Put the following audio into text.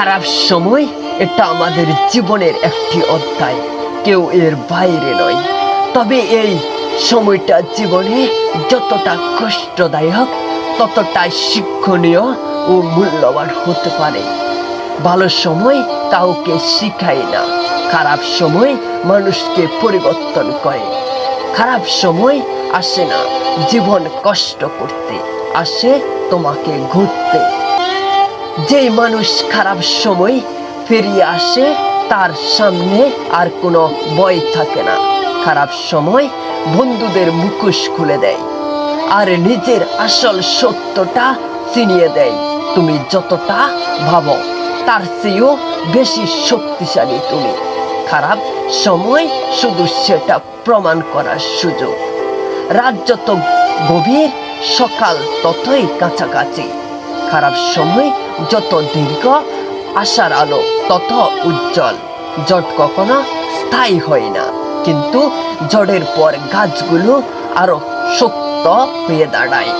খারাপ সময় এটা আমাদের জীবনের একটি অধ্যায়। কেউ এর বাইরে নয়। তবে এই সময়টা জীবনে যতটা কষ্টদায়ক ততটা শিক্ষণীয় ও মূল্যবান হতে পারে। ভালো সময় কাউকে শিখায় না। খারাপ সময় মানুষকে পরিবর্তন করে। খারাপ সময় আসে না। জীবন কষ্ট করতে আসে তোমাকে ঘুরতে। যেই মানুষ খারাপ সময় ফিরিয়ে আসে, তার সামনে আর কোনো ভয় থাকে না। খারাপ সময় বন্ধুদের মুখোশ খুলে দেয় আর নিজের আসল সত্যটা চিনিয়ে দেয়। তুমি যতটা ভাবো, তার চেয়েও বেশি শক্তিশালী তুমি। খারাপ সময় শুধু সেটা প্রমাণ করার সুযোগ। রাত যত গভীর, সকাল ততই কাছাকাছি। খারাপ সময় যত দীর্ঘ আশার আলো, তত উজ্জ্বল। জট কখনো স্থায়ী হয় না। কিন্তু জড়ের পর গাছগুলো আরও শক্ত হয়ে দাঁড়ায়।